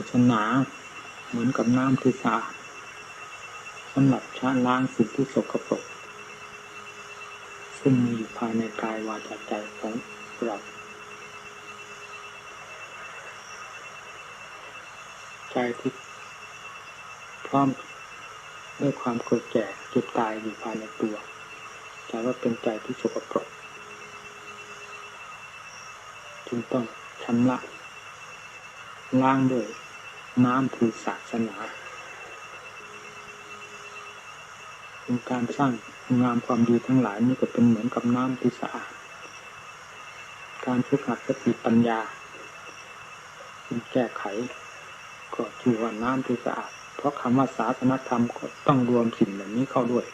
าสนาเหมือนกับน้ำที่สะอาดสำหรับชะล้างสิ่งที่สกปรกซึ่งมีอยู่ภายในกายวาจาใจของเราใจที่พร้อมด้วยความเกิดแก่เจ็บตายอยู่ภายในตัวแต่ว่าเป็นใจที่สกปรกจึงต้องชำระล้างด้วย น้ำคือศาสนาเป็นการสร้างงามความดีทั้งหลายนี่ก็เป็นเหมือนกับน้ำที่สะอาด การฝึกหัดสติปัญญาเป็นแก้ไข ก็ชื่อว่าน้ำที่สะอาด เพราะคำว่าศาสนธรรมก็ต้องรวมสิ่งเหล่านี้เข้าด้วย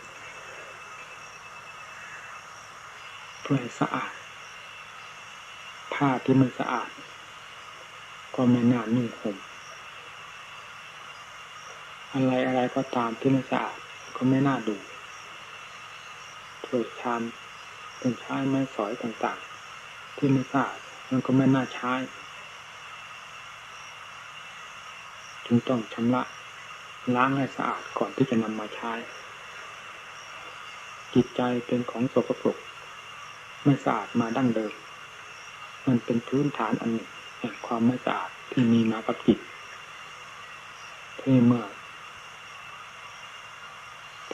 เพื่อให้สะอาดผ้าที่ไม่สะอาด ก็ไม่น่านุ่งห่ม อะไรอะไรก็ตามที่ไม่สะอาดก็ไม่น่าดูถ้วยชามเป็นใช้ไม้สอยต่างๆ ที่ไม่สะอาดมันก็ไม่น่าใช้จึงต้องชำระล้างให้สะอาดก่อนที่จะนำมาใช้ จิตใจเป็นของสกปรกไม่สะอาดมาดั้งเดิม มันเป็นพื้นฐานอันหนึ่งแห่งความไม่สะอาดที่มีมากับจิตที่เมื่อ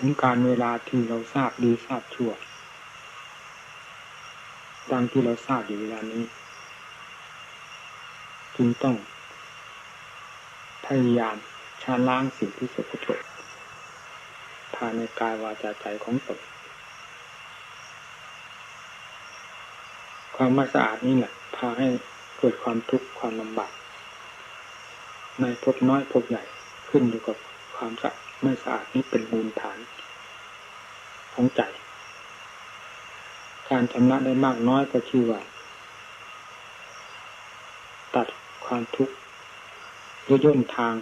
ถึงการเวลาที่เราทราบดีทราบชั่ว ดังที่เราทราบอยู่เวลานี้จึงต้อง พยายามชาล้างสิ่งที่สกปรกภายในกายวาจาใจของตนความไม่สะอาดนี่แหละพาให้เกิดความทุกข์ความลำบากในพบน้อยพบใหญ่ขึ้นอยู่กับความสะไม่สะอาดนี้เป็นมูลฐาน ของใจ การชำระได้มากน้อยก็ชื่อว่า ตัดความทุกข์หรือย่นทาง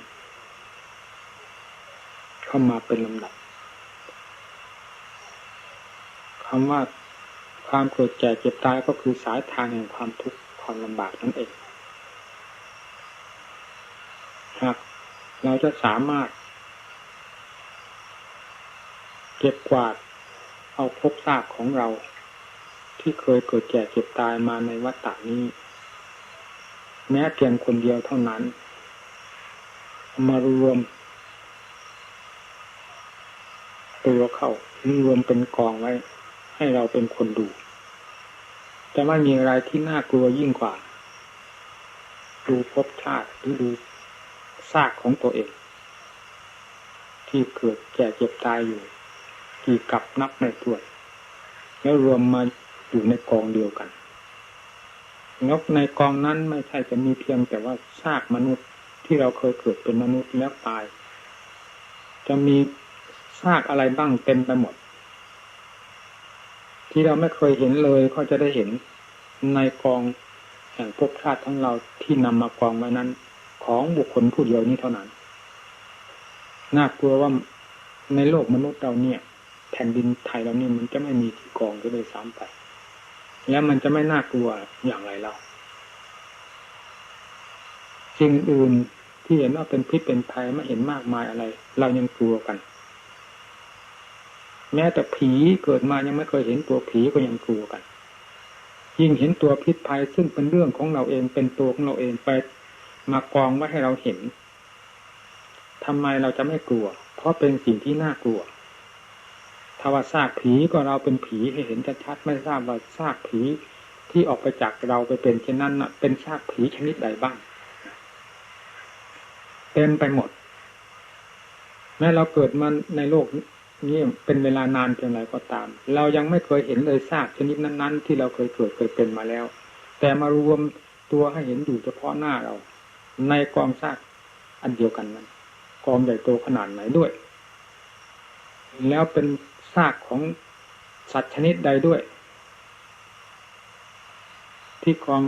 เข้ามาเป็นลำดับคำว่าความเกิดแก่เจ็บตายก็คือสายทางแห่งความทุกข์ความลำบากนั่นเองหากเราจะสามารถ เก็บกวาด เอาพบซากของเรา ที่เคยเกิดแก่เจ็บตายมาในวัฏฏานี้ แม้เพียงคนเดียวเท่านั้น มารวมตัวเข้ารวมเป็นกองไว้ ให้เราเป็นคนดูจะไม่มีอะไรที่น่ากลัวยิ่งกว่า ดูภพชาติหรือดูซากของตัวเอง ที่เกิดแก่เจ็บตายอยู่ กี่กับนับในตัวแล้วรวมมาอยู่ในกองเดียวกันนกในกองนั้นไม่ใช่จะมีเพียงแต่ว่าซากมนุษย์ที่เราเคยเกิดเป็นมนุษย์แล้วตาย จะมีซากอะไรบ้างเต็มไปหมด ที่เราไม่เคยเห็นเลยก็จะได้เห็นในกองแห่งภพชาติทั้งเราที่นำมากองไว้นั้น ของบุคคลผู้เดียวนี้เท่านั้นน่ากลัวว่าในโลกมนุษย์เราเนี่ย แผ่นดินไทยเรานี่มันจะไม่มีที่กองก็เลยซ้ำไป แล้วมันจะไม่น่ากลัวอย่างไรเราสิ่งอื่นที่เห็นว่าเป็นพิษเป็นภัยไม่เห็นมากมายอะไร เรายังกลัวกัน แม้แต่ผีเกิดมายังไม่เคยเห็นตัวผีก็ยังกลัวกัน ยิ่งเห็นตัวพิษภัยซึ่งเป็นเรื่องของเราเองเป็นตัวของเราเองไปมากองไว้ให้เราเห็นทำไมเราจะไม่กลัว เพราะเป็นสิ่งที่น่ากลัว ถ้าว่าซากผีก็เราเป็นผีให้เห็นชัดๆไม่ทราบว่าซากผีที่ออกไปจากเราไปเป็นเช่นนั้นเป็นซากผีชนิดใดบ้างเต็มไปหมด แม้เราเกิดมาในโลกนี้เป็นเวลานานเพียงไรก็ตาม เรายังไม่เคยเห็นเลยซากชนิดนั้น ๆ ที่เราเคยเกิดเคยเป็นมาแล้ว แต่มารวมตัวให้เห็นอยู่เฉพาะหน้าเรา ในกองซากอันเดียวกันนั้นกองใหญ่โตขนาดไหนด้วย แล้วเป็น ซากของสัตว์ชนิดใดด้วย ที่กอง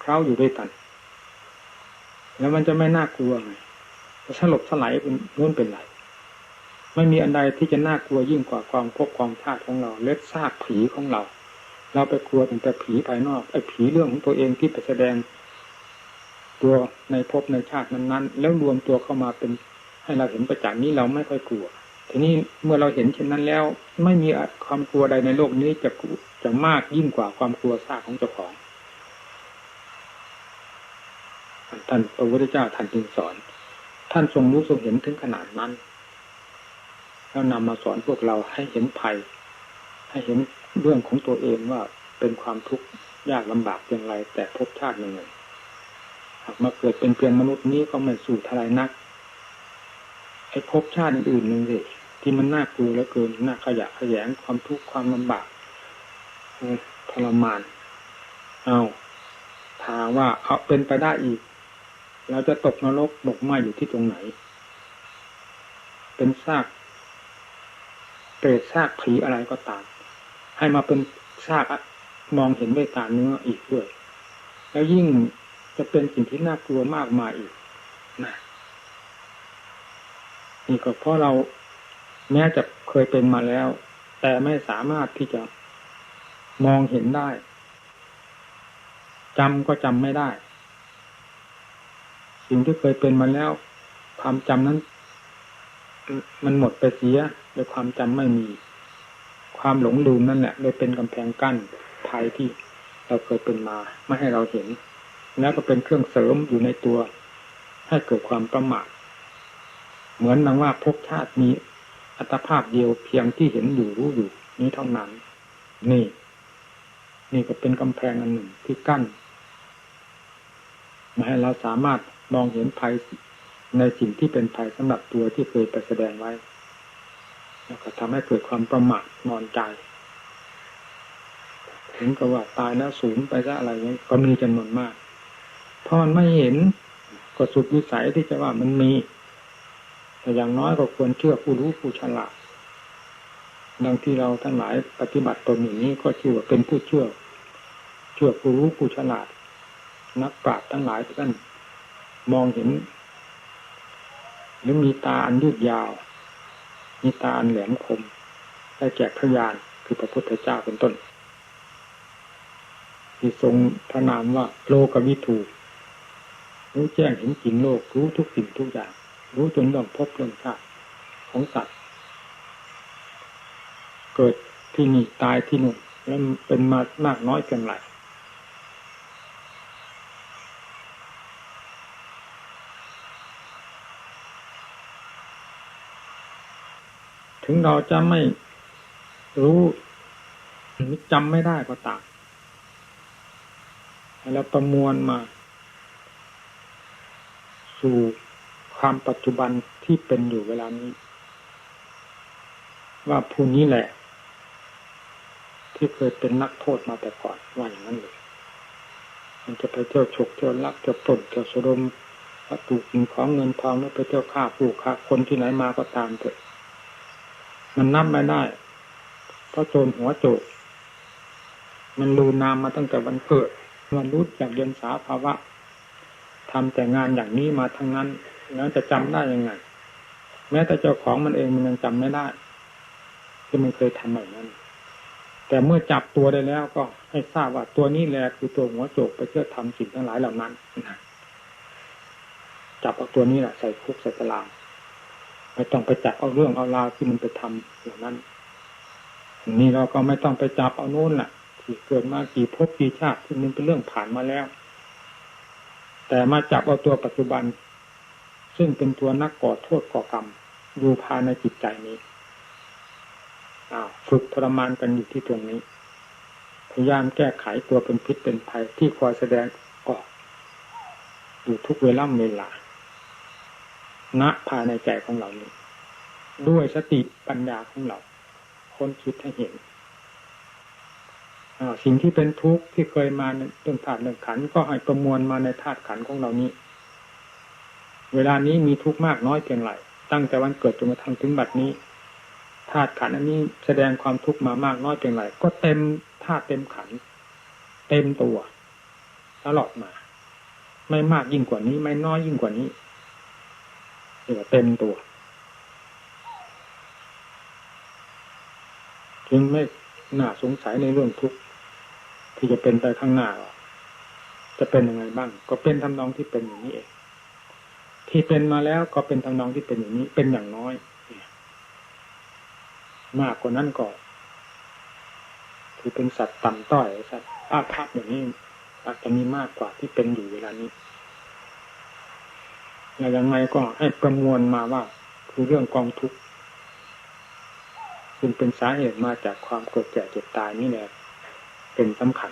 เคล้าอยู่ด้วยกัน แล้วมันจะไม่น่ากลัวไงสลบสลายเป็นนู่นเป็นไรไม่มีอันใดที่จะน่ากลัวยิ่งกว่าความพบความชาติของเรา เล็ดซากผีของเรา เราไปกลัวแต่ผีภายนอกไอ้ผีเรื่องของตัวเองที่ไปแสดงตตัวในภพในชาตินั้นๆ แล้วรวมตัวเข้ามาเป็นให้เราเห็นประจักษ์นี้เราไม่ค่อยกลัว ทีนี้เมื่อเราเห็นเช่นนั้นแล้ว ไม่มีความกลัวใดในโลกนี้จะจะมากยิ่งกว่าความกลัวซากของเจ้าของท่านพระพุทธเจ้าท่านจึงสอน ท่านทรงรู้ทรงเห็นถึงขนาดนั้น แล้วนำมาสอนพวกเราให้เห็นภัย ให้เห็นเรื่องของตัวเองว่าเป็นความทุกข์ยากลำบากอย่างไรแต่พบชาติหนึ่งหนึ่งหากมาเกิดเป็นเพียงมนุษย์นี้ก็ไม่สู่ทลายนัก ไอ้พบชาติอื่นหนึ่งสิที่มันน่ากลัวเหลือเกินน่าขยะขยงความทุกข์ความลำบากทรมาน เอาถามว่าเอาเป็นไปได้อีก เราจะตกนรกบกไหมอยู่ที่ตรงไหน เป็นซากเปรตซากผีอะไรก็ตาม ให้มาเป็นซากมองเห็นด้วยตาเนื้ออีกด้วย แล้วยิ่งจะเป็นสิ่งที่น่ากลัวมากมายอีกนะ นี่ก็เพราะเราแม้จะเคยเป็นมาแล้ว แต่ไม่สามารถที่จะมองเห็นได้จำก็จำไม่ได้ สิ่งที่เคยเป็นมาแล้ว ความจำนั้น มันหมดไปเสียโดยความจำไม่มี ความหลงลืมนั่นแหละเลยเป็นกำแพงกั้นภัยที่เราเคยเป็นมา ไม่ให้เราเห็น แล้วก็เป็นเครื่องเสริมอยู่ในตัว ให้เกิดความประมาท เหมือนนังว่าภพชาติมีอัตภาพเดียวเพียงที่เห็นอยู่รู้อยู่ นี้เท่านั้น นี่ นี่ก็เป็นกำแพงอันหนึ่งที่กั้นมาให้เราสามารถมองเห็นภัยในสิ่งที่เป็นภัยสำหรับตัวที่เคยไปแสดงไว้ แล้วก็ทำให้เกิดความประมาทนอนใจ ถึงกับว่าตายแล้วสูญไปซะอะไรนี้ก็มีจำนวนมากเพราะมันไม่เห็นก็สุดวิสัยที่จะว่ามันมี แต่อย่างน้อยก็ควรเชื่อผู้รู้ผู้ฉลาดดังที่เราทั้งหลายปฏิบัติตนอย่างนี้ก็ชื่อว่าเป็นผู้เชื่อ เชื่อผู้รู้ผู้ฉลาด นักปราชญ์ทั้งหลายท่านมองเห็น หรือมีตาอันยืดยาว มีตาอันแหลมคม ได้แจกพยานคือพระพุทธเจ้าเป็นต้น ที่ทรงพระนามว่าโลกวิถูรู้แจ้งเห็นจริงโลกรู้ทุกสิ่งทุกอย่าง รู้จนเรื่องพบเรื่องชาติของสัตว์ เกิดที่นี่ตายที่นู่นแล้วเป็นมามากน้อยเพียงไรถึงเราจะไม่รู้หรือจำไม่ได้ก็ตามแล้วประมวลมา สู่ ความปัจจุบันที่เป็นอยู่เวลานี้ ว่าผู้นี้แหละ ที่เคยเป็นนักโทษมาแต่ก่อนว่าอย่างนั้นเลยมันจะไปเที่ยวฉกเที่ยวลักเที่ยวปล้นเที่ยวสะดมวัตถุสิ่งของเงินทองแล้วไปเที่ยวฆ่าผู้ฆ่าคนที่ไหนมาก็ตามเถอะมันนับไม่ได้ เพราะโจรหัวโจกมันลูนามมาตั้งแต่วันเกิด มันรู้จากเรียนสาภาวะทำแต่งานอย่างนี้มาทั้งนั้น แล้วจะจำได้ยังไง แม้แต่เจ้าของมันเองมันยังจำไม่ได้ที่มันเคยทำแบบนั้น แต่เมื่อจับตัวได้แล้วก็ให้ทราบว่าตัวนี้แหละคือตัวหัวโจกไปเพื่อทำสิ่งทั้งหลายเหล่านั้นจับเอาตัวนี้แหละใส่คุกใส่ตารางไม่ต้องไปจับเอาเรื่องเอาราวที่มันไปทำอย่านั้นนี่เราก็ไม่ต้องไปจับเอาโน้นแหละที่เกิดมากี่ภพกี่ชาติที่มันเป็นเรื่องผ่านมาแล้ว แต่มาจับเอาตัวปัจจุบัน ซึ่งเป็นตัวนักก่อโทษก่อกรรมอยู่ภายในจิตใจนี้ฝึกทรมานกันอยู่ที่ตรงนี้ พยายามแก้ไขตัวเป็นพิษเป็นภัยที่คอยแสดงออก อยู่ทุกเวล่ำเวลาณภายในใจของเรานี้ ด้วยสติปัญญาของเรา คนคิดให้เห็นสิ่งที่เป็นทุกข์ที่เคยมาในเรื่องธาตุเรื่องขันก็ให้ประมวลมาในธาตุขันของเรานี้ เวลานี้มีทุกข์มากน้อยเพียงไรตั้งแต่วันเกิดจนมาทำถึงบัดนี้ธาตุขันอันนี้แสดงความทุกข์มามากน้อยเพียงไรก็เต็มธาตุเต็มขัน เต็มตัวตลอดมา ไม่มากยิ่งกว่านี้ ไม่น้อยยิ่งกว่านี้เรียกว่าเต็มตัวจึงไม่น่าสงสัยในเรื่องทุกข์ที่จะเป็นไปข้างหน้าจะเป็นยังไงบ้าง ก็เป็นทำนองที่เป็นอย่างนี้เอง ที่เป็นมาแล้วก็เป็นทำนองที่เป็นอย่างนี้ เป็นอย่างน้อย มากกว่านั้นก็คือเป็นสัตว์ต่ำต้อยสัตว์อาภัพอย่างนี้อาจจะมีมากกว่าที่เป็นอยู่เวลานี้แล้วยังไงก็ให้ประมวลมาว่า คือเรื่องกองทุกข์ซึ่งเป็นสาเหตุมาจากความเกิดแก่เจ็บตายนี่แหละเป็นสำคัญ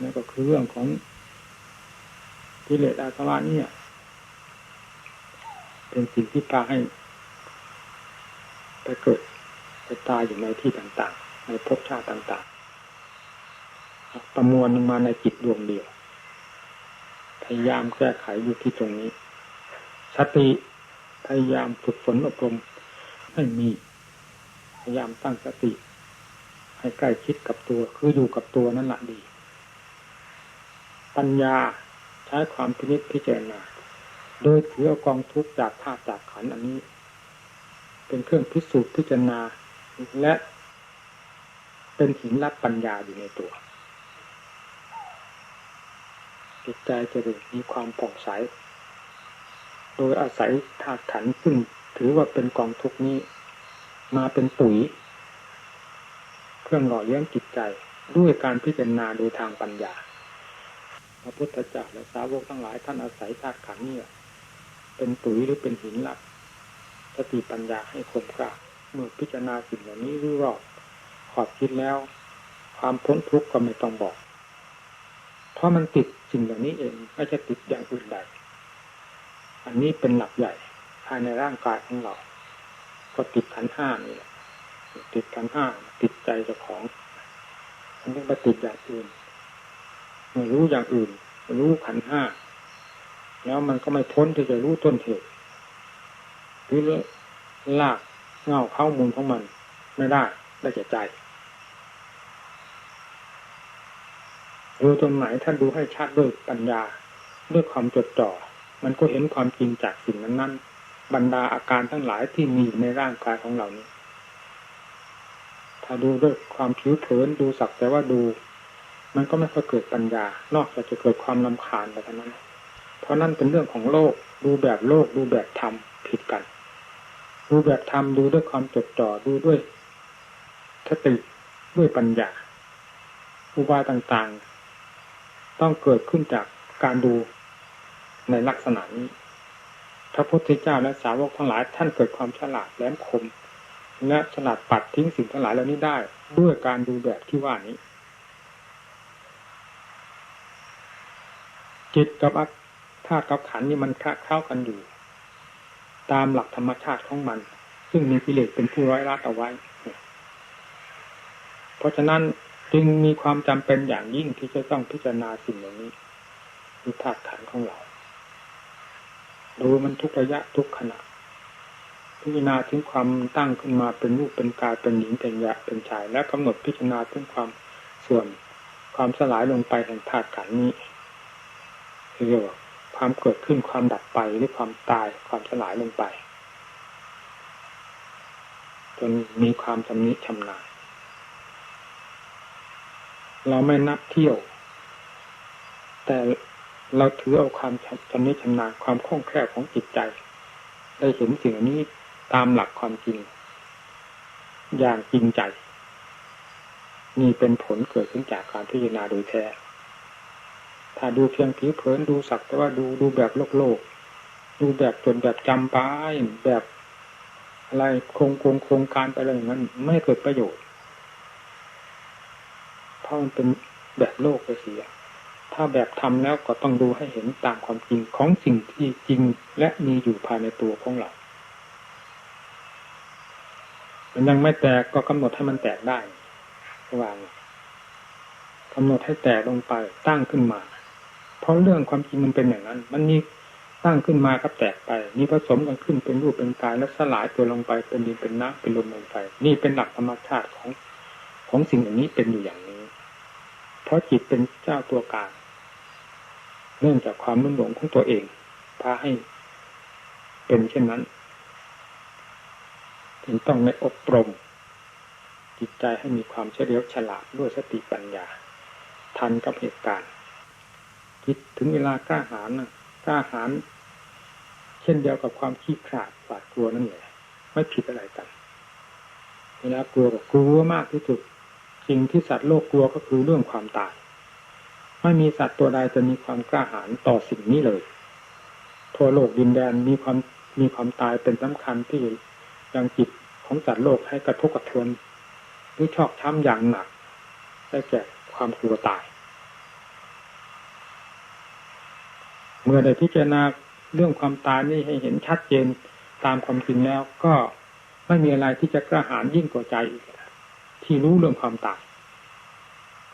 นั่นก็คือเรื่องของกิเลสอาสวะเนี่ย เป็นสิ่งที่พาให้ไปเกิดไปตายอยู่ในที่ต่างๆ ในภพชาติต่างๆ ประมวลมาในจิตดวงเดียว พยายามแก้ไขอยู่ที่ตรงนี้ สติพยายามฝึกฝนอบรมให้มี พยายามตั้งสติ ให้ใกล้ชิดกับตัวคืออยู่กับตัวนั่นแหละดี ปัญญาใช้ความพินิจพิจารณา โดยถือกองทุกข์จากธาตุจากขันธ์อันนี้ เป็นเครื่องพิสูจน์พิจารณาและเป็นหินรับปัญญาอยู่ในตัว จิตใจจะมีความผ่องใส โดยอาศัยธาตุขันธ์ซึ่งถือว่าเป็นกองทุกนี้ มาเป็นปุ๋ย เครื่องหล่อเลี้ยงจิตใจด้วยการพิจารณาโดยทางปัญญา พระพุทธเจ้าและสาวกทั้งหลายท่านอาศัยธาตุขันธ์นี่ เป็นปุ๋ยหรือเป็นหินหลักสติปัญญาให้คมกล้าเมื่อพิจารณาสิ่งเหล่านี้รู้รอบขอบคิดแล้ว ความพ้นทุกข์ก็ไม่ต้องบอก เพราะมันติดสิ่งเหล่านี้เองไม่จะติดอย่างอื่นใดอันนี้เป็นหลักใหญ่ภายในร่างกายของเรา ก็ติดขันห้านี่แหละติดขันห้าติดใจเจ้าของมันต้องไปติดอย่างอื่นเมื่อรู้อย่างอื่น รู้ขันห้า แล้วมันก็ไม่พ้นที่จะรู้ต้นเหตุหรือลากเงาเข้ามูลของมันไม่ได้ได้แก่ใจดูตรงไหนท่านดูให้ชัดด้วยปัญญาด้วยความจดจ่อ มันก็เห็นความจริงจากสิ่งนั้นนั้นบรรดาอาการทั้งหลายที่มีในร่างกายของเรานี้ ถ้าดูด้วยความผิวเผินดูสักแต่ว่าดู มันก็ไม่ค่อยเกิดปัญญานอกจากจะเกิดความลำคาญไปเท่านั้น ราะนั่นเป็นเรื่องของโลก ดูแบบโลก ดูแบบธรรมผิดกัน ดูแบบธรรมดูด้วยความจดจ่อดูด้วยสติด้วยปัญญาอุบายต่างๆ ต้องเกิดขึ้นจากการดูในลักษณะนี้พระพุทธเจ้าและสาวกทั้งหลายท่านเกิดความฉลาดแหลมคม และฉลาดปัดทิ้งสิ่งทั้งหลายเหล่านี้ได้ ด้วยการดูแบบที่ว่านี้ จิตกับ ธาตุกับขันนี่มันคเข้ากันอยู่ ตามหลักธรรมชาติของมัน ซึ่งมีกิเลสเป็นผู้ร้อยรัดเอาไว้ เพราะฉะนั้นจึงมีความจำเป็นอย่างยิ่งที่จะต้องพิจารณาสิ่งเหล่านี้คือธาตุขันของเราดูมันทุกระยะทุกขณะ พิจารณาถึงความตั้งขึ้นมาเป็นรูปเป็นกายเป็นหญิงเป็นยะเป็นชาย และกำหนดพิจารณาถึงความส่วนความสลายลงไปแห่งธาตุขันนี้เรียกว่า ความเกิดขึ้นความดับไปหรือความตายความสลายลงไป จนมีความชำนิชำนาญเราไม่นับเที่ยว แต่เราถือเอาความชำนิชำนาญความคล่องแคล่วของจิตใจ ได้เห็นสิ่งนี้ตามหลักความจริง อย่างจริงใจ นี่เป็นผลเกิดขึ้นจากการพิจารณาโดยแท้ ถ้าดูเพียงผิวเผินดูสักแต่ว่าดูดูแบบโลกโลก ดูแบบจนแบบจำป้ายแบบอะไรคงคงโครงการไปอะไรอย่างนั้น ไม่เกิดประโยชน์เพราะมันเป็นแบบโลกไปเสีย ถ้าแบบทำแล้วก็ต้องดูให้เห็นตามความจริงของสิ่งที่จริงและมีอยู่ภายในตัวของเรามันยังไม่แตกก็กำหนดให้มันแตกได้วางกำหนดให้แตกลงไปตั้งขึ้นมา ราะเรื่องความจริงมันเป็นอย่างนั้น มันมีตั้างขึ้นมาก็แตกไปมีผสมกันขึ้นเป็นรูปเป็นกายแล้วสลายตัวลงไปเป็นดินเป็นน้ำเป็นลมลงไปนี่เป็นหลักธรรมชาติของของสิ่งอย่างนี้เป็นอยู่อย่างนี้ เพราะจิตเป็นเจ้าตัวการเนื่องจากความนุ่มหลงของตัวเองพาให้เป็นเช่นนั้นจึงต้องในอบรม จิตใจให้มีความเฉลียวฉลาดด้วยสติปัญญา ทันกับเหตุการณ์ิดถึงเวลากล้าหาญนะกล้าหาญเช่นเดียวกับความขี้ขลาดหวาดกลัวนั่นแหละไม่ผิดอะไรกันเวลากลัวก็กลัวมากที่สุดสิ่งที่สัตว์โลกกลัวก็คือเรื่องความตาย ไม่มีสัตว์ตัวใดจะมีความกล้าหาญต่อสิ่งนี้เลยทั่วโลกดินแดนมีความมีความตายเป็นสำคัญที่ยังจิตของสัตว์โลกให้กระทบกระเทือนหรือชอกช้ำอย่างหนักได้แก่ความกลัวตาย เมื่อได้พิจารณาเรื่องความตายนี่ให้เห็นชัดเจนตามความจริงแล้ว ก็ไม่มีอะไรที่จะกระหายยิ่งกว่าใจอีกที่รู้เรื่องความตาย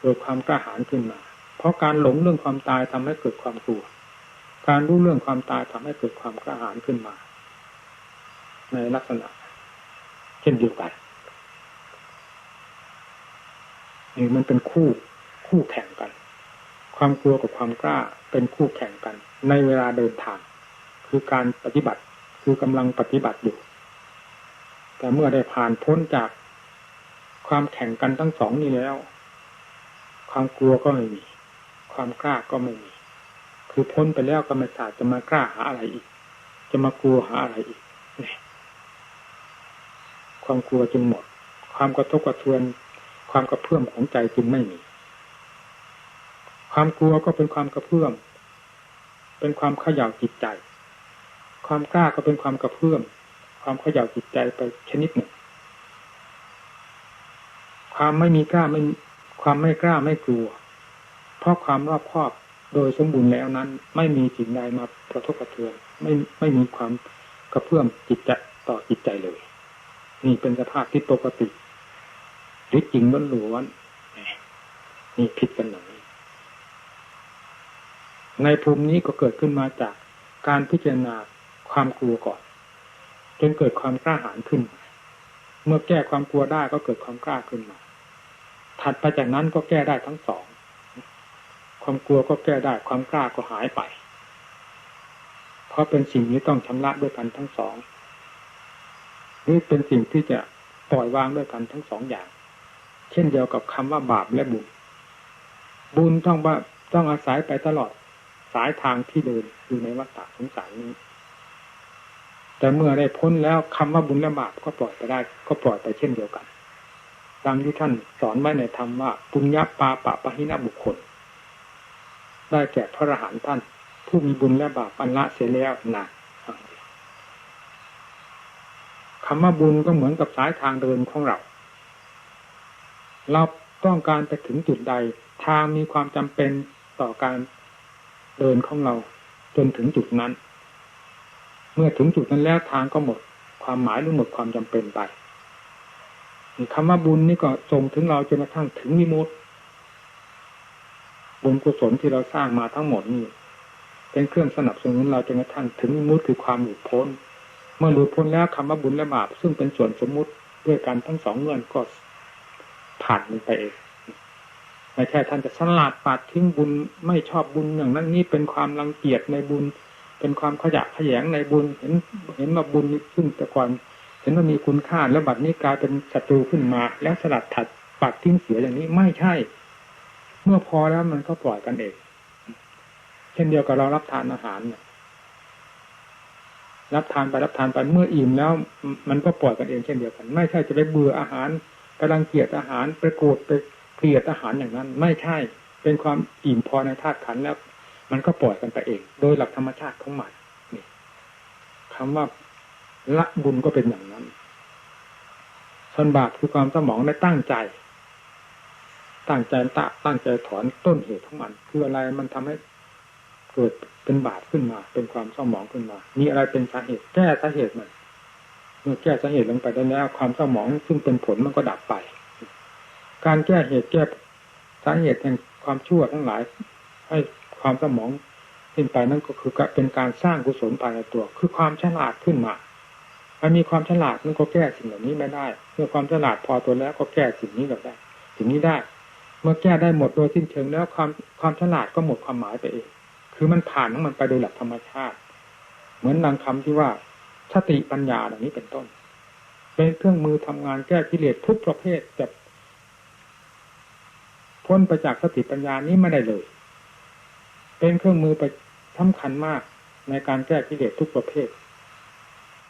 เกิดความกระหายขึ้นมา เพราะการหลงเรื่องความตายทำให้เกิดความกลัว การรู้เรื่องความตายทำให้เกิดความกระหายขึ้นมา ในลักษณะ เช่นเดียวกันนี่มันเป็นคู่คู่แข่งกัน ความกลัวกับความกล้าเป็นคู่แข่งกัน ในเวลาเดินทาง คือการปฏิบัติคือกำลังปฏิบัติอยู่ แต่เมื่อได้ผ่านพ้นจากความแข่งกันทั้งสองนี้แล้ว ความกลัวก็ไม่มี ความกล้าก็ไม่มี คือพ้นไปแล้วก็ไม่สาจะมากล้าหาอะไรอีก จะมากลัวหาอะไรอีก ความกลัวจึงหมด ความกระทบกระเทือน ความกระเพื่อมของใจจึงไม่มี ความกลัวก็เป็นความกระเพื่อม เป็นความขย่าจิตใจ ความกล้าก็เป็นความกระเพื่อม ความขย่าจิตใจไปชนิดหนึ่ง ความไม่มีกล้าไม่ความไม่กล้าไม่กลัว เพราะความรอบคอบโดยสมบูรณ์แล้วนั้น ไม่มีสิ่งใดมากระทบกระเทือน ไม่ไม่มีความกระเพื่อมจิตใจต่อจิตใจเลย นี่เป็นสภาพที่ปกติหรือจริงล้วนๆนี่ผิดกันหน่อย ในภูมินี้ก็เกิดขึ้นมาจากการพิจารณาความกลัวก่อน จนเกิดความกล้าหาญขึ้น เมื่อแก้ความกลัวได้ก็เกิดความกล้าขึ้นมา ถัดไปจากนั้นก็แก้ได้ทั้งสอง ความกลัวก็แก้ได้ความกล้าก็หายไป เพราะเป็นสิ่งนี้ต้องชำระด้วยกันทั้งสองนี่เป็นสิ่งที่จะปล่อยวางด้วยกันทั้งสองอย่าง เช่นเดียวกับคำว่าบาปและบุญ บุญต้องว่าต้องอาศัยไปตลอด สายทางที่เดินอยู่ในวัฏฏะสงสารนี้ แต่เมื่อได้พ้นแล้วคำว่าบุญและบาปก็ปล่อยไปได้ ก็ปล่อยไปเช่นเดียวกัน ดังที่ท่านสอนไว้ในธรรมว่าปุญญาปาปะปะหินะบุคคล ได้แก่พระอรหันต์ท่าน ผู้มีบุญและบาปอันละเสียแล้วนะคำว่าบุญก็เหมือนกับสายทางเดินของเรา เราต้องการไปถึงจุดใดทางมีความจำเป็นต่อการ เดินของเราจนถึงจุดนั้น เมื่อถึงจุดนั้นแล้วทางก็หมด ความหมายหรือหมดความจำเป็นไปคำว่าบุญนี่ก็ส่งถึงเราจนกระทั่งถึงวิมุตติบุญกุศลที่เราสร้างมาทั้งหมดนี่เป็นเครื่องสนับสนุนเราจนกระทั่งถึงวิมุตติคือความหลุดพ้น เมื่อหลุดพ้นแล้วคำว่าบุญและบาปซึ่งเป็นส่วนสมมุติด้วยกันทั้งสองเงื่อนก็ผ่านมันไปเอง ไม่ใช่ท่านจะสลัดปัดทิ้งบุญไม่ชอบบุญอย่างนั้นนี่เป็นความรังเกียจในบุญ เป็นความขยะขยงในบุญเห็นเห็นว่าบุญซึ่งแต่ก่อนเห็นว่ามีคุณค่าแล้วบัดนี้กลายเป็นศัตรูขึ้นมา แล้วสลัดถัดปัดทิ้งเสียอย่างนี้ไม่ใช่ เมื่อพอแล้วมันก็ปล่อยกันเองเช่นเดียวกับเรารับทานอาหารเนี่ยรับทานไปรับทานไปเมื่ออิ่มแล้ว มันก็ปล่อยกันเองเช่นเดียวกัน ไม่ใช่จะไปเบื่ออาหารกำลังเกลียดอาหารไปโกรธไป ลียดอาหารอย่างนั้น ไม่ใช่เป็นความอิ่มพอในธาตุขันแล้ว มันก็ปล่อยกันไปเอง โดยหลักธรรมชาติของมันนี่คำว่าละบุญก็เป็นอย่างนั้นส่วนบาปคือความสมองได้ตั้งใจ ตั้งใจตะตั้งใจถอนต้นเหตุของมัน คืออะไรมันทำให้เกิดเป็นบาปขึ้นมา เป็นความเศร้าหมองขึ้นมามีอะไรเป็นสาเหตุแก้สาเหตุมันเมื่อแก้สาเหตุลงไปได้แล้วความเศร้าหมองซึ่งเป็นผลมันก็ดับไป การแก้เหตุแก้สาเหตุแห่งความชั่วทั้งหลาย ให้ความสมองขึ้นไปนั่นก็คือเป็นการสร้างกุศลภายในตัว คือความฉลาดขึ้นมาถ้ามีความฉลาดมันก็แก้สิ่งเหล่านี้ไม่ได้ เมื่อความฉลาดพอตัวแล้วก็แก้สิ่งนี้ก็ได้ สิ่งนี้ได้ เมื่อแก้ได้หมดโดยสิ้นเชิงแล้วความความฉลาดก็หมดความหมายไปเอง คือมันผ่านของมันไปโดยหลักธรรมชาติ เหมือนดังคำที่ว่าสติปัญญาเหล่านี้เป็นต้น เป็นเครื่องมือทำงานแก้กิเลสทุกประเภทจะ พ้นไปจากสติปัญญานี้ไม่ได้เลย เป็นเครื่องมือไปสำคัญมากในการแก้กิเลสทุกประเภท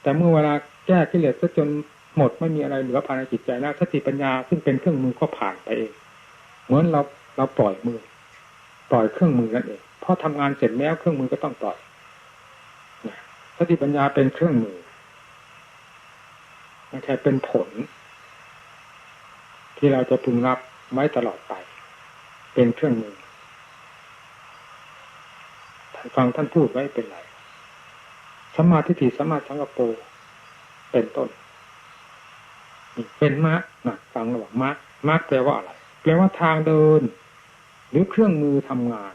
แต่เมื่อเวลาแก้กิเลสซะจนหมดไม่มีอะไรเหลือภายในจิตใจแล้วสติปัญญาซึ่งเป็นเครื่องมือก็ผ่านไปเองเหมือนเราเราปล่อยมือ ปล่อยเครื่องมือนั่นเองพอทำงานเสร็จแล้วเครื่องมือก็ต้องปล่อยสติปัญญาเป็นเครื่องมือไม่ใช่เป็นผล ที่เราจะพึงรับไว้ตลอดไป เป็นเครื่องมือฟังท่านพูดไว้เป็นไรสมาธิถิสมาสังกปเป็นต้นเป็นมรรคนะฟังระหว่างมรรคมรรคแปลว่าอะไรแปลว่าทางเดิน หรือเครื่องมือทำงาน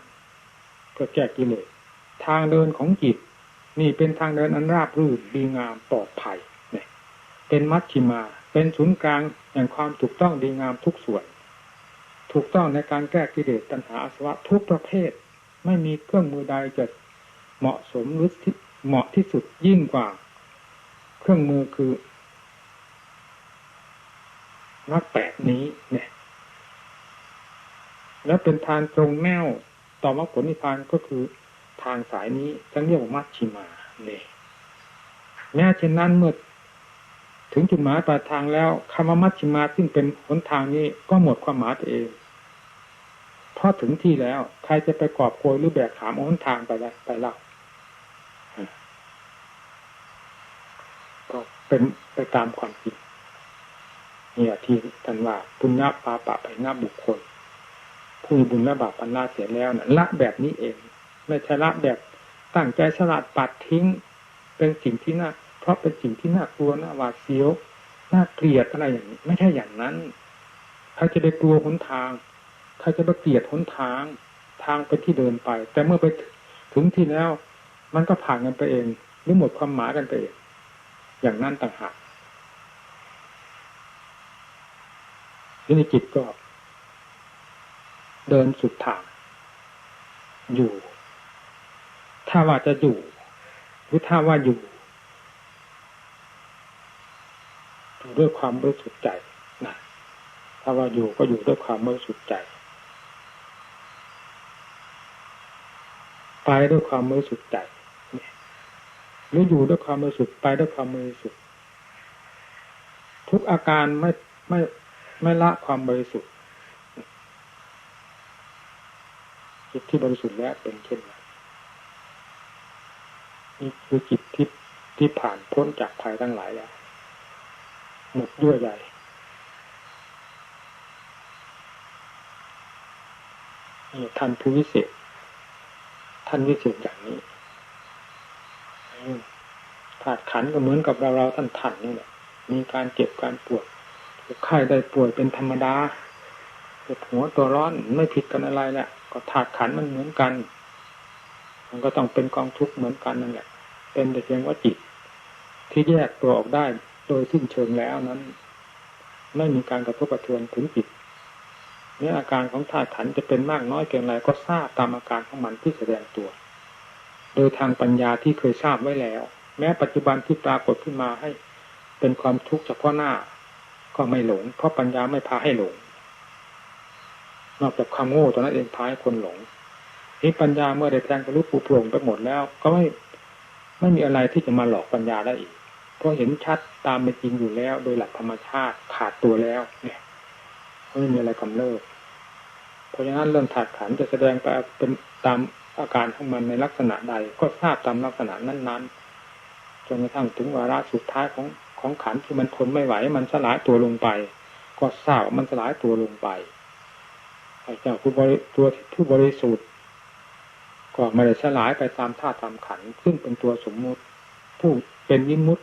เพื่อแก้กิเลสทางเดินของจิตนี่เป็นทางเดินอันราบรื่นดีงามปลอดภัยเนี่ยเป็นมัชชิมา เป็นศูนย์กลางแห่งความถูกต้องดีงามทุกส่วน ถูกต้องในการแก้กิเลสตัณหาอาสวะทุกประเภท ไม่มีเครื่องมือใดจะเหมาะสมหรือเหมาะที่สุดยิ่งกว่า เครื่องมือคือมรรคแปดนี้เนี่ย แล้วเป็นทางตรงแนวต่อมรรคผลนิพพานก็คือทางสายนี้จะเรียกว่ามัชชิมาเนี่ยแม้เช่นนั้นเมื่อถึงจุดหมายปลายทางแล้วคำว่ามัชชิมาซึ่งเป็นหนทางนี้ก็หมดความหมายตัวเอง เพราะถึงที่แล้ว ใครจะไปกอบโกยหรือแบกขามหนทางไปแล้วไปล้วก็เป็นไปตามความจริงเนี่ยที่ท่านว่าปุญญาปาปะไปหน้าบุคคล ผู้บุญและบาปอันละเสียแล้วนะละแบบนี้เอง ไม่ใช่ละแบบตั้งใจสลัดปัดทิ้ง เป็นสิ่งที่น่าเพราะเป็นสิ่งที่น่ากลัวน่าหวาดเสียวน่าเกลียดอะไรอย่างนี้ ไม่ใช่อย่างนั้นใครจะไปกลัวหนทาง ใครจะไปเกลียดหนทางทางเป็นที่เดินไป แต่เมื่อไปถึงที่แล้ว มันก็ผ่านกันไปเอง หรือหมดความหมายกันไปเองอย่างนั้นต่างหากทีนี้จิตก็ เดินสุดทางอยู่ ถ้าว่าจะอยู่ หรือถ้าว่าอยู่อยู่ด้วยความบริสุทธิ์ใจนะถ้าว่าอยู่ก็อยู่ด้วยความบริสุทธิ์ใจ ไปด้วยความบริสุทธิ์ใจหรืออยู่ด้วยความบริสุทธิ์ไปด้วยความบริสุทธิ์ทุกอาการไม่ไม่ไม่ละความบริสุทธิ์จิตที่บริสุทธิ์แล้วเป็นเช่นไรนี่คือจิตที่ที่ผ่านพ้นจากภัยทั้งหลายแล้วหมดด้วยใหญ่ท่านผู้วิเศษ ท่านวิเศษอย่างนี้ถาดขันก็เหมือนกับเราเราท่านท่านนี่แหละมีการเจ็บการปวดไข้ได้ป่วยเป็นธรรมดาปวดหัวตัวร้อนไม่ผิดกันอะไรแหละก็ถาดขันมันเหมือนกัน มันก็ต้องเป็นกองทุกข์เหมือนกันนั่นแหละ เป็นแต่เพียงว่าจิต ที่แยกตัวออกได้โดยสิ้นเชิงแล้วนั้น ไม่มีการกระทบกระเทือนถึงจิต นี่อาการของธาตุขันจะเป็นมากน้อยเพียงไรก็ทราบตามอาการของมันที่แสดงตัว โดยทางปัญญาที่เคยทราบไว้แล้ว แม้ปัจจุบันที่ปรากฏขึ้นมาให้ เป็นความทุกข์เฉพาะหน้า ก็ไม่หลง เพราะปัญญาไม่พาให้หลง นอกจากความโง่ตัวนั้นเองพาให้คนหลงนี่ปัญญาเมื่อได้แทงทะลุปูโปร่งไปหมดแล้ว ก็ไม่ไม่มีอะไรที่จะมาหลอกปัญญาได้อีกเพราะเห็นชัดตามเป็นจริงอยู่แล้ว โดยหลักธรรมชาติขาดตัวแล้ว เนี่ยไม่มีอะไรกำเริบ ราะฉะนั้นเรื่องถาดขันจะแสดงไปเป็นตามอาการของมันในลักษณะใด ก็ทราบตามลักษณะนั้นๆจนกระทั่งถึงวาระสุดท้ายของของขันที่มันทนไม่ไหว มันสลายตัวลงไป ก็ทราบมันสลายตัวลงไปไอ้เจ้าผู้บริตัวผู้บริสุทธิ์ก็ไม่ได้สลายไปตามธาตุตามขันซึ่งเป็นตัวสมมุติ ผู้เป็นวิมุต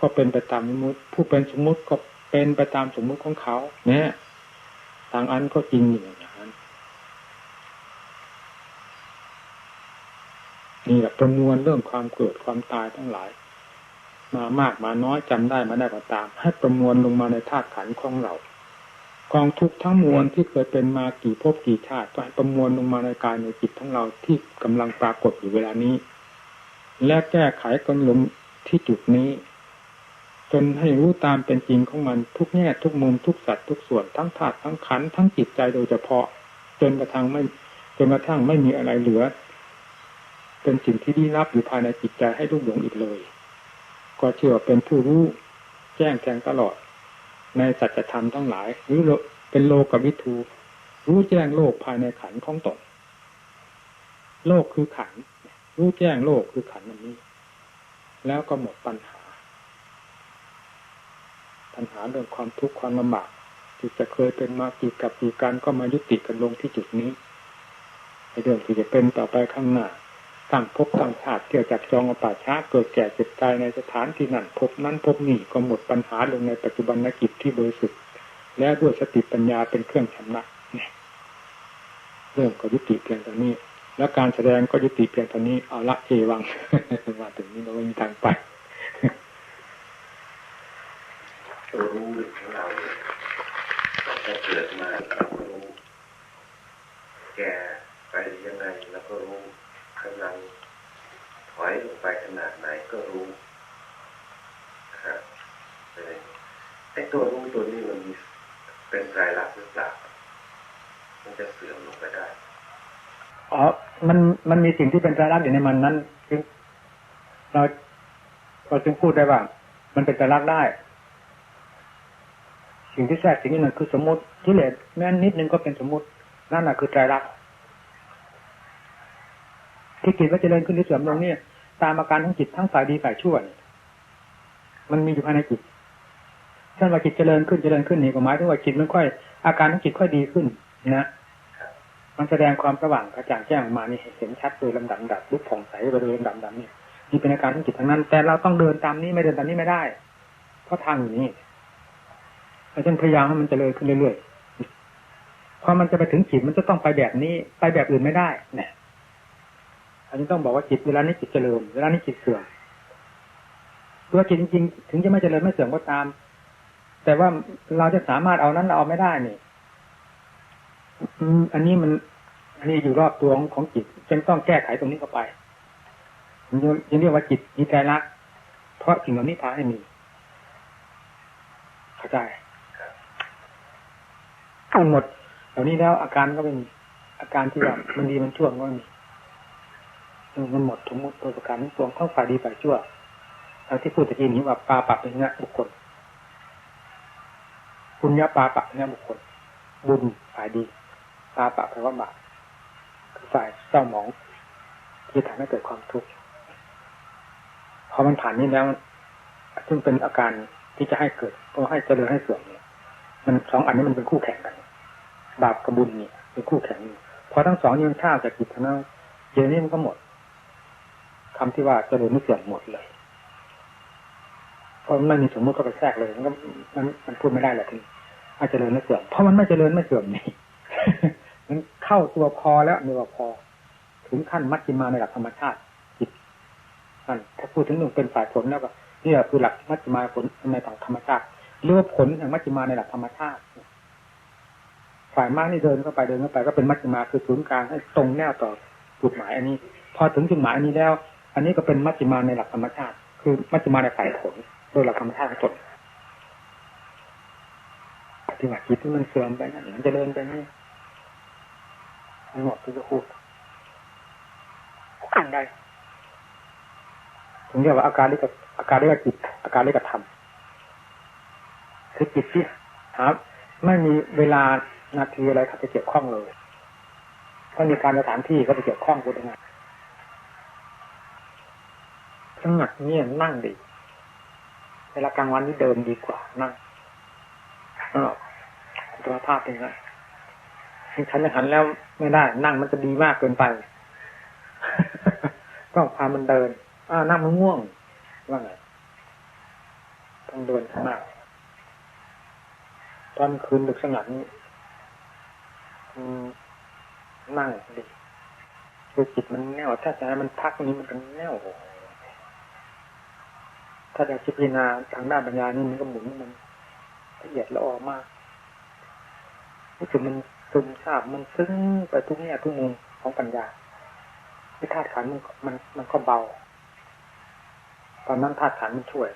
ก็เป็นไปตามวิมุตผู้เป็นสมมุติก็เป็นไปตามสมมุติของเขาเนี่ยทางอันก็จริงอย่าง นี่แหละประมวลเรื่องความเกิดความตายทั้งหลาย มามากมาน้อยจำได้มาได้ก็ตาม ให้ประมวลลงมาในธาตุขันของเรา กองทุกทั้งมวลที่เคยเป็นมากี่ภพกี่ชาติก็ให้ประมวลลงมาในกายในจิตทั้งเราที่กำลังปรากฏอยู่เวลานี้ และแก้ไขกันลงที่จุดนี้จนให้รู้ตามเป็นจริงของมันทุกแง่ทุกมุมทุกสัตว์ทุกส่วนทั้งธาตุทั้งขันทั้งจิตใจโดยเฉพาะ จนกระทั่งไม่จนกระทั่งไม่มีอะไรเหลือ เป็นสิ่งที่ลี้ลับอยู่ภายในจิตใจให้ลูกหลงอีกเลย ก็เชื่อเป็นผู้รู้แจ้งแทงตลอด ในสัจธรรมทั้งหลาย หรือเป็นโลกวิทูรู้แจ้งโลกภายในขันของตนโลกคือขันรู้แจ้งโลกคือขันอันนี้ แล้วก็หมดปัญหา ปัญหาเรื่องความทุกข์ความลำบากที่จะเคยเป็นมาปีกับปีการก็มายุติกันลงที่จุดนี้ในเรื่องที่จะเป็นต่อไปข้างหน้า ตั้งพบตั้งชาติเกี่ยวกับจองอป่าช้าเกิดแก่เจ็บตายในสถานที่นั้นพบนั้นพบนี่ก็หมดปัญหาลงในปัจจุบันนกิจที่บริสุทธิ์และด้วยสติปัญญาเป็นเครื่องชำระเรื่องก็ยุติเพียงเท่านี้ แล้วการแสดงก็ยุติเพียงเท่านี้เอาละเอวังมาถึงนี้เราไม่มีทางไปตัวรู้ของเราเนี่ยตั้งแต่เกิดมาเราก็รู้ แก่ไปยังไงเราก็รู้กำลังถอยลงไปขนาดไหนก็รู้ครับไอ้ตัวรู้ตัวนี้มันมีเป็นไตรลักษณ์หรือเปล่ามันจะเสื่อมลงไปได้อ๋อ มัน มันมีสิ่งที่เป็นไตรลักษณ์อยู่ในมันนั้นจึงเราเราจึงพูดได้ว่า มันเป็นไตรลักษณ์ได้ สิ่งที่แทรกสิ่งนี้นั่นคือสมมติกิเลสแม้นิดนึงก็เป็นสมมตินั่นแหะคือไตรลักษณ์ที่จิตว่าเจริญขึ้นหรือเสื่อมลงเนี่ย ตามอาการของจิตทั้งฝ่ายดีฝ่ายชั่วมันมีอยู่ภายในจิตท่นว่าจิตเจริญขึ้นเจริญขึ้นนี่ก็หมายถึงว่าจิตมันค่อย อาการของจิตค่อยดีขึ้นนะมันแสดงความสว่างกระจ่างแจ้งออกมานี่เห็นชัดโดยลำดับดับรูปผ่องใสไปโดยลำดับดับนี่นี่เป็นอาการของจิตทั้งนั้น แต่เราต้องเดินตามนี้ไม่เดินตามนี้ไม่ได้ เพราะทางอยู่นี่เราจึงพยายามให้มันเจริญขึ้นเรื่อยๆพอมันจะไปถึงจิตมันจะต้องไปแบบนี้ ไปแบบอื่นไม่ได้เนี่ย อันนี้ต้องบอกว่าจิตเวลานี้จิตเจริญเวลานี้จิตเสื่อมตัวจิตจริงๆถึงจะไม่เจริญไม่เสื่อมก็ตาม แต่ว่าเราจะสามารถเอานั้นเราเอาไม่ได้นี่อันนี้มัน อันนี้อยู่รอบตัวของของจิตจึงต้องแก้ไขตรงนี้เข้าไปยังเรียกว่าจิตมีใจรักเพราะสิ่งเหล่านี้พาให้มีเข้าใจทั้งหมดเหล่านี้แล้วอาการก็ไม่มีอาการที่แบบมันดีมันชั่วก็ม่ มันหมดทั้งหมดตัวประการทั้งปวงทั้งฝ่ายดีฝ่ายชั่วเราที่พูดตะกี้นี้ว่าปาปะเป็นเงะบุคคลปุญญาปาปะเงะบุคคลบุญฝ่ายดีปาปะแปลว่าบาปคือฝ่ายเศร้าหมองที่ทำให้เกิดความทุกข์พอมันผ่านนี้แล้วซึ่งเป็นอาการที่จะให้เกิดก็ให้เจริญให้เสื่อมเนี่ย มันสองอันนี้มันเป็นคู่แข่งกัน บาปกับบุญเนี่ยเป็นคู่แข่งพอทั้งสองยืนข้าวจากจิตทั้งนั้นเดี๋ยวนี้มันก็หมด คำที่ว่าเจริญไม่เสื่อมหมดเลยเพราะมันไม่มีสมมติก็ไปแทรกเลยมันก็มันมันพูดไม่ได้แหละทีอาจเจริญไม่เสื่อมเพราะมันไม่เจริญไม่เสื่อมนี่มันเข้าตัวพอแล้วนี่ว่าพอ ถึงขั้นมัชฌิมาในหลักธรรมชาติจิตนั่นถ้าพูดถึงหนึ่งเป็นฝ่ายผลแล้วก็นี่คือหลักมัชฌิมาผลในทางธรรมชาติเรียกว่าผลแห่งมัชฌิมาในหลักธรรมชาติฝ่ายมากนี่เดินเข้าไปเดินเข้าไปก็เป็นมัชฌิมาคือศูนย์กลางให้ตรงแนวต่อจุดหมายอันนี้ พอถึงจุดหมายอันนี้แล้ว อันนี้ก็เป็นมัชฌิมาในหลักธรรมชาติ คือมัชฌิมาในฝ่ายผลโดยหลักธรรมชาติทั้งหมดที่ว่าจิตที่มันเสื่อมไปนั่นมันจะเดินไปนี่ทั้งหมดที่จะพูดอ่านได้ถึงเรียกว่าอาการเรียกอาการเรียกจิต อาการเรียกธรรมคือจิตที่หาไม่มีเวลานาทีอะไรเขาจะเกี่ยวข้องเลยถ้ามีการสถานที่ก็จะเกี่ยวข้องกันยังไง สงัดเนี่ยนั่งดีเวลากลางวันนี่เดินดีกว่านั่งตัวภาพเป็นไงฉันจะหันแล้วไม่ได้ นั่งมันจะดีมากเกินไปต้องพามันเดินอ่านั่งมันง่วงว่าไงต้องเดินข้างหน้าตอนคืนดึกสงัดนี้นั่งดีคือจิตมันแน่วถ้าจะให้มันพักนี้มันก็แน่ว ถ้าเราพิจารณาทางด้านปัญญานี่มันก็หมุนมันละเอียดละออมากรู้สึกมันซึมซาบมันซึ้งไปทุกแง่ทุกมุมของปัญญาที่ธาตุขันมันมันมันก็เบา ตอนนั้นธาตุขันมันช่วย